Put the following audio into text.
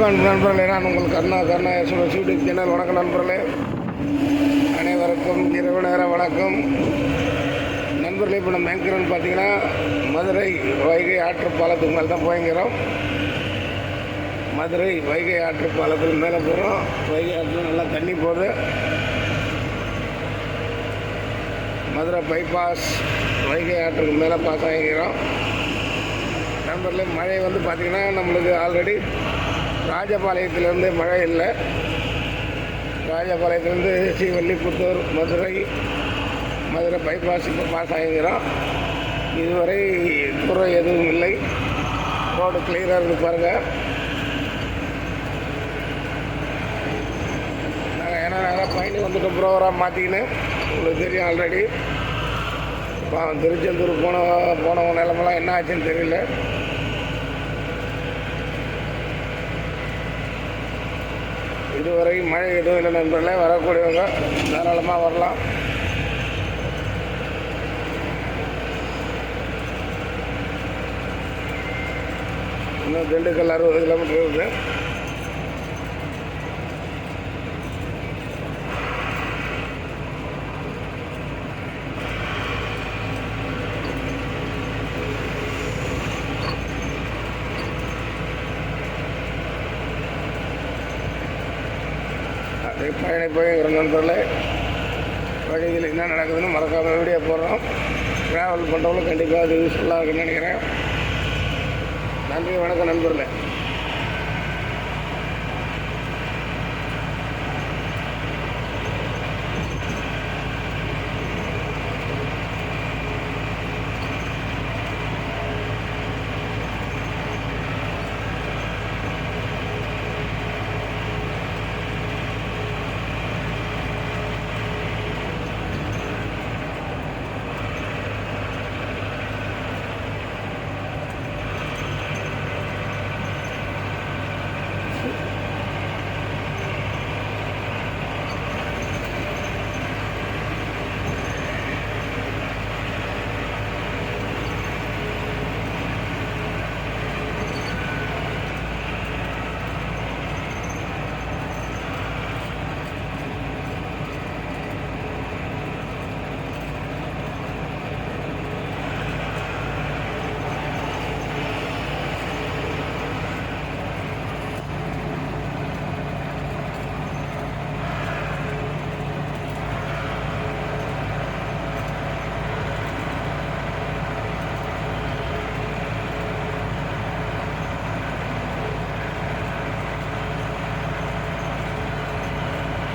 நண்பர்களே நான் உங்கள் Karuna Karuna SS YouTube channel. வணக்கம் நண்பர்களே. அனைவருக்கும் இரவு நேர வணக்கம். நண்பர்களே இப்போ நம்ம எங்கிறோன்னு பார்த்தீங்கன்னா மதுரை வைகை ஆற்று பாலத்துக்கு மேலே தான் போய்ங்கிறோம். மதுரை வைகை ஆற்று பாலத்துக்கு மேலே போகிறோம் வைகை ஆற்றில் நல்லா தண்ணி போகுது. மதுரை பைபாஸ் வைகை ஆற்றுக்கு மேலே பாஸ் ஆகிக்கிறோம். நண்பர்களே மழை வந்து பார்த்திங்கன்னா நம்மளுக்கு ஆல்ரெடி ராஜபாளையத்திலேருந்து மழை இல்லை. ராஜபாளையத்திலேருந்து ஸ்ரீவல்லிபுத்தூர் மதுரை மதுரை பைபாஸ் இப்போ பாஸ் ஆகிக்கிறோம் இதுவரை குறை எதுவும் இல்லை. ரோடு கிளியராக இருந்து பாருங்கள் நாங்கள் ஏன்னா நாங்கள் பயணி வந்துட்டு ப்ரோக்ராம் மாற்றிக்கின்னு உங்களுக்கு தெரியும் ஆல்ரெடி இப்போ திருச்செந்தூர் போன போனவங்க நிலமெல்லாம் என்ன ஆச்சுன்னு தெரியல. இதுவரை மழை எதுவும் இல்லை நண்பர்களே. வரக்கூடியவங்க தாராளமாக வரலாம். இன்னும் திண்டுக்கல் அறுபது கிலோமீட்டர் இருக்குது. அதை பயணிப்போங்கிற நண்பர்களே வழியில் என்ன நடக்குதுன்னு மறக்காமல் வீடியோ போடுறோம். ட்ராவல் பண்ணுறவங்களும் கண்டிப்பாக அது யூஸ்ஃபுல்லாக இருக்குன்னு நினைக்கிறேன். நன்றி வணக்கம் நண்பர்களே.